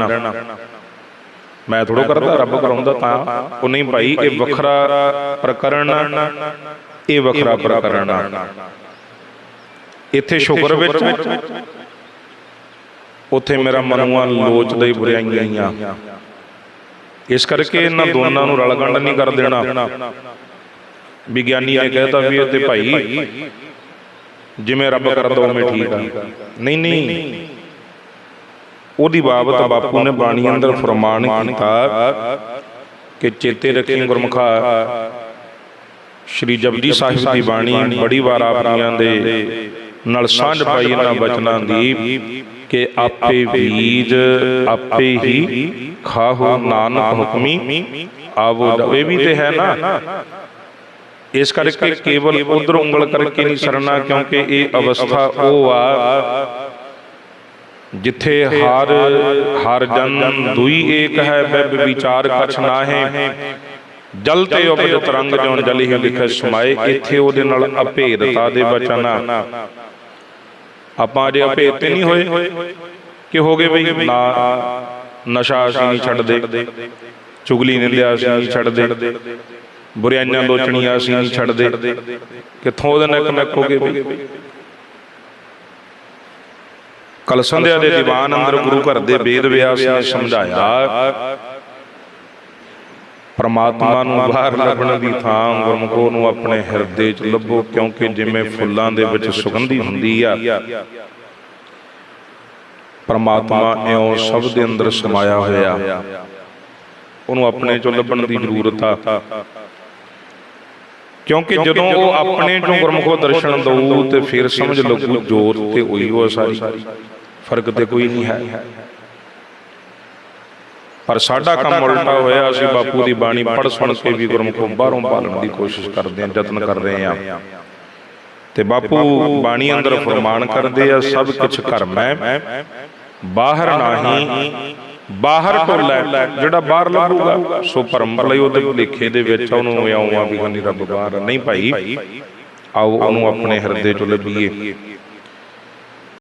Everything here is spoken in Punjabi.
ਰਹਿਣਾ ਮੈਂ ਥੋੜੋ ਕਰਦਾ ਰੱਬ ਕਰਾਉਂਦਾ ਤਾਂ। ਉਹ ਨਹੀਂ ਭਾਈ ਇਹ ਵੱਖਰਾ ਪ੍ਰਕਰਣ ਇਹ ਵੱਖਰਾ ਪ੍ਰਕਰਣ ਇੱਥੇ ਸ਼ੁਕਰ ਵਿੱਚ ਉੱਥੇ ਮੇਰਾ ਮਨੁਆ ਲੋਚਦਾ ਹੀ ਬੁਰਾਈਆਂ ਇਸ ਕਰਕੇ ਇਹਨਾਂ ਦੋਨਾਂ ਨੂੰ ਰਲ ਗੰਢ ਨਹੀਂ ਕਰ ਦੇਣਾ। ਵਿਗਿਆਨੀ ਨੇ ਕਹਿਤਾ ਵੀ ਇਹ ਤੇ ਭਾਈ ਜਿਵੇਂ ਰੱਬ ਕਰਦਾ ਉਵੇਂ ਠੀਕ ਆ। ਨਹੀਂ ਨਹੀਂ। ਉਹਦੀ ਬਾਬਤ ਬਾਪੂ ਨੇ ਬਾਣੀ ਅੰਦਰ ਫਰਮਾਨ ਕੀਤਾ ਕਿ ਚੇਤੇ ਰੱਖੀ ਗੁਰਮੁਖਾ, ਸ਼੍ਰੀ ਜਪਜੀ ਸਾਹਿਬ ਦੀ ਬਾਣੀ ਬੜੀ ਵਾਰ ਆਪਣੀਆਂ ਦੇ ਨਾਲ ਸਾਂਝ ਪਾਈ ਇਹਨਾਂ ਬਚਨਾਂ ਦੀ ਕਿ ਆਪੇ ਬੀਜ, ਆਪੇ ਹੀ ਖਾਹੋ ਨਾਨਕ ਹੁਕਮੀ, ਆਵੋ ਜਾਵੇ ਵੀ ਤੇ ਹੈ ਨਾ। ਇਸ ਕਰਕੇ ਕੇਵਲ ਉਧਰ ਉਂਗਲ ਕਰਕੇ ਨਹੀਂ ਸਰਨਾ, ਕਿਉਂਕਿ ਇਹ ਅਵਸਥਾ ਉਹ ਆ ਜਿੱਥੇ ਹਰ ਹਰ ਜਨ ਦੁਈ ਏਕ ਹੈ ਬਿਬ ਵਿਚਾਰ ਕਛ ਨਾਹੇ। ਜਲ ਤੇ ਉਪਜ ਤਰੰਗ ਜੋਂ ਜਲ ਹੀ ਲਿਖੇ ਸਮਾਏ ਇੱਥੇ ਉਹਦੇ ਨਾਲ ਅਭੇਦਤਾ ਦੇ ਬਚਨਾ। ਆਪਾਂ ਅਜੇ ਅਭੇਦ ਤੇ ਨਹੀਂ ਹੋਏ। ਕਿ ਹੋ ਗਏ ਬਈ? ਨਾ। ਨਸ਼ਾ ਅਸੀਂ ਨਹੀਂ ਛੱਡਦੇ। ਚੁਗਲੀ ਨਿੰਦਿਆ ਅਸੀਂ ਨਹੀਂ ਛੱਡਦੇ। ਬੁਰਾਈਆਂ ਲੋਚਣੀਆਂ ਅਸੀਂ ਨਹੀਂ ਛੱਡਦੇ। ਕਿੱਥੋਂ ਉਹਦੇ ਨਾਲ ਕਨੈਕਟ ਹੋ ਗਏ ਬਈ? ਕਲ ਸੰਧਿਆ ਦੇ ਦੀਵਾਨ ਅੰਦਰ ਗੁਰੂ ਘਰ ਦੇ ਵੇਦ ਵਿਆਸ ਨੇ ਸਮਝਾਇਆ। ਪਰਮਾਤਮਾ ਨੂੰ ਬਾਹਰ ਲੱਭਣ ਦੀ ਥਾਂ ਗੁਰਮੁਖੋ ਨੂੰ ਆਪਣੇ ਹਿਰਦੇ 'ਚ ਲੱਭੋ ਕਿਉਂਕਿ ਜਿਵੇਂ ਫੁੱਲਾਂ ਦੇ ਵਿੱਚ ਸੁਗੰਧੀ ਹੁੰਦੀ ਆ। ਪਰਮਾਤਮਾ ਇਉਂ ਸਭ ਦੇ ਅੰਦਰ ਸਮਾਇਆ ਹੋਇਆ। ਉਹਨੂੰ ਆਪਣੇ 'ਚੋਂ ਲੱਭਣ ਦੀ ਜ਼ਰੂਰਤ ਆ। ਕਿਉਂਕਿ ਜਦੋਂ ਉਹ ਆਪਣੇ 'ਚੋਂ ਗੁਰਮੁਖੋ ਦਰਸ਼ਨ ਦਊ ਤੇ ਫਿਰ ਸਮਝ ਲੱਗੂ ਜੋਤ ਤੇ ਉਹੀ ਉਹ ਸਾਰੀ। ਫ਼ਰਕ ਤੇ ਕੋਈ ਨਹੀਂ ਹੈ। ਪਰ ਸਾਡਾ ਕੰਮ ਉਲਟਾ ਹੋਇਆ ਅਸੀਂ ਬਾਪੂ ਦੀ ਬਾਣੀ ਪੜ੍ਹ ਸੁਣ ਕੇ ਵੀ ਗੁਰਮੁਖੋਂ ਬਾਹਰੋਂ ਪਾਲਣ ਦੀ ਕੋਸ਼ਿਸ਼ ਕਰਦੇ ਹਾਂ ਯਤਨ ਕਰ ਰਹੇ ਹਾਂ। ਤੇ ਬਾਪੂ ਬਾਣੀ ਅੰਦਰ ਫਰਮਾਨ ਕਰਦੇ ਆ ਸਭ ਕੁਝ ਕਰਮ ਹੈ ਬਾਹਰ ਨਹੀਂ ਬਾਹਰ ਟੋਲਾ ਜਿਹੜਾ ਬਾਹਰ ਲੱਭੂਗਾ ਸੋ ਭਰਮ ਲਈ ਉਹਦੇ ਲਿਖੇ ਦੇ ਵਿੱਚ ਉਹਨੂੰ ਇਉਂ ਆ ਵੀ ਹਨੀ ਰੱਬ ਬਾਹਰ। ਨਹੀਂ ਭਾਈ। ਆਓ ਉਹਨੂੰ ਆਪਣੇ ਹਿਰਦੇ ਚ ਲੱਭੀਏ।